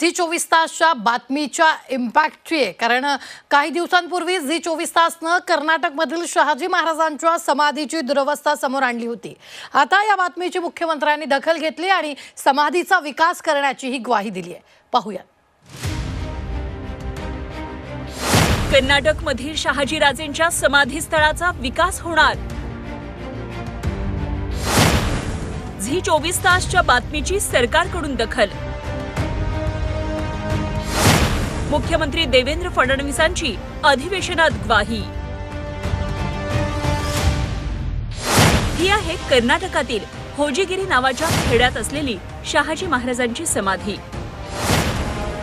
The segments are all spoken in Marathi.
झी चोवीस तासच्या बातमीच्या इम्पॅक्टची आहे. कारण काही दिवसांपूर्वी झी चोवीस तासनं कर्नाटकमधील शहाजी महाराजांच्या समाधीची दुरवस्था समोर आणली होती. आता या बातमीची मुख्यमंत्र्यांनी दखल घेतली आणि समाधीचा विकास करण्याची ही ग्वाही दिली आहे. पाहूयात. कर्नाटकमधील शहाजीराजेंच्या समाधीस्थळाचा विकास होणार. झी चोवीस तासच्या बातमीची सरकारकडून दखल. मुख्यमंत्री देवेंद्र फडणवीसांची अधिवेशनात ग्वाही. ही आहे कर्नाटकातील होजीगिरी नावाच्या खेड्यात असलेली शहाजी महाराजांची समाधी.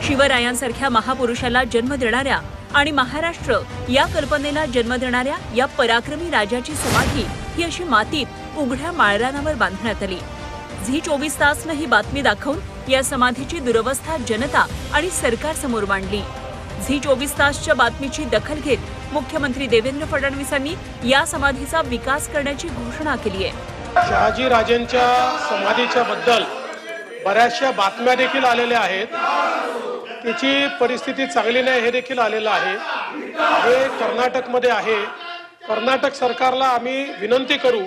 शिवरायांसारख्या महापुरुषाला जन्म देणाऱ्या आणि महाराष्ट्र या कल्पनेला जन्म देणाऱ्या या पराक्रमी राजाची समाधी ही अशी मातीत उघड्या माळरानावर बांधण्यात आली. झी चोवीस तासनं ही बातमी दाखवून या समाधीची दुरवस्था जनता आणि सरकार समोर मांडली. झी चोवीस तासच्या बातमीची दखल घेत मुख्यमंत्री देवेंद्र फडणवीसांनी या समाधीचा विकास करण्याची घोषणा केली आहे. शहाजी राजेंच्या समाधीच्या बद्दल बऱ्याचशा बातम्या देखील आलेल्या आहेत. त्याची परिस्थिती चांगली नाही हे देखील आलेलं आहे. हे कर्नाटकमध्ये आहे. कर्नाटक सरकारला आम्ही विनंती करू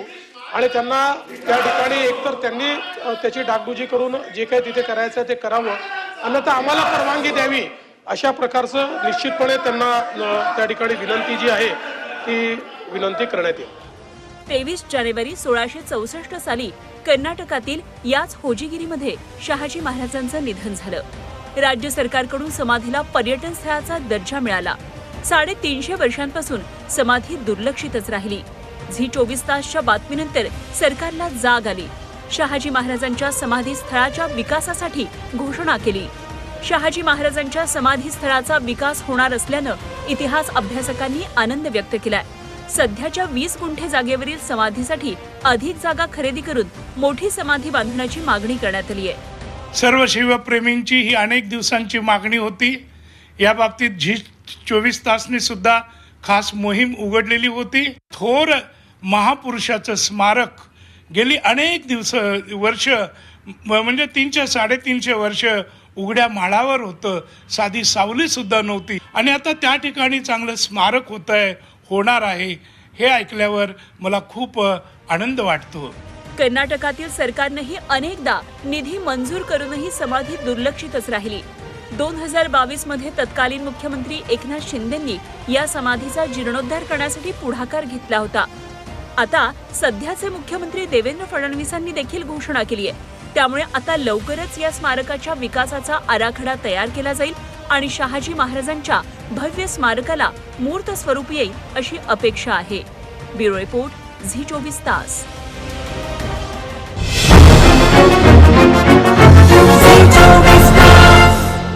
आणि त्यांना त्या ठिकाणी एकतर त्यांनी त्याची डागडुजी करून जे काही तिथे करायचं ते करावं. अन्यथा आम्हाला परवानगी द्यावी अशा प्रकारचं निश्चितपणे त्यांना त्या ठिकाणी विनंती जी आहे ती विनंती करण्यात येईल. तेवीस जानेवारी सोळाशे चौसष्ट साली कर्नाटकातील याच होजीगिरीमध्ये शहाजी महाराजांचं निधन झालं. राज्य सरकारकडून समाधीला पर्यटन स्थळाचा दर्जा मिळाला. साडेतीनशे वर्षांपासून समाधी दुर्लक्षितच राहिली. झी चोवीस तासच्या बातमीनंतर सरकारला जाग आली. शहाजी महाराजांच्या समाधी स्थळाच्या विकासासाठी घोषणा केली. शहाजी महाराजांच्या समाधी स्थळाचा विकास होणार असल्यानं इतिहास अभ्यासकांनी आनंद व्यक्त केलाय. सध्याच्या वीस गुंठे जागेवरील समाधीसाठी अधिक जागा खरेदी करून मोठी समाधी बांधण्याची मागणी करण्यात आली आहे सर्व शिवप्रेमींची ही अनेक दिवसांची मागणी होती. या बाबतीत झी चोवीस तासने सुद्धा खास मोहीम उघडलेली होती. थोर महापुरुषाचं स्मारक गेली अनेक दिवस वर्ष म्हणजे तीनशे साडेतीनशे वर्ष उघड्या माळावर होतं. साधी सावली सुद्धा नव्हती. आणि आता त्या ठिकाणी चांगलं स्मारक होत आहे होणार आहे हे ऐकल्यावर मला खूप आनंद वाटतो. कर्नाटकातील सरकारनंही अनेकदा निधी मंजूर करूनही समाधी दुर्लक्षितच राहिली. दोन हजार बावीसमध्ये तत्कालीन मुख्यमंत्री एकनाथ शिंदेंनी या समाधीचा जीर्णोद्धार करण्यासाठी पुढाकार घेतला होता. आता सध्याचे मुख्यमंत्री देवेंद्र फडणवीसांनी देखील घोषणा केली आहे. त्यामुळे आता लवकरच या स्मारकाच्या विकासाचा आराखडा तयार केला जाईल आणि शहाजी महाराजांच्या भव्य स्मारकाला मूर्त स्वरूप येईल अशी अपेक्षा आहे. ब्युरो रिपोर्ट झी चोवीस तास.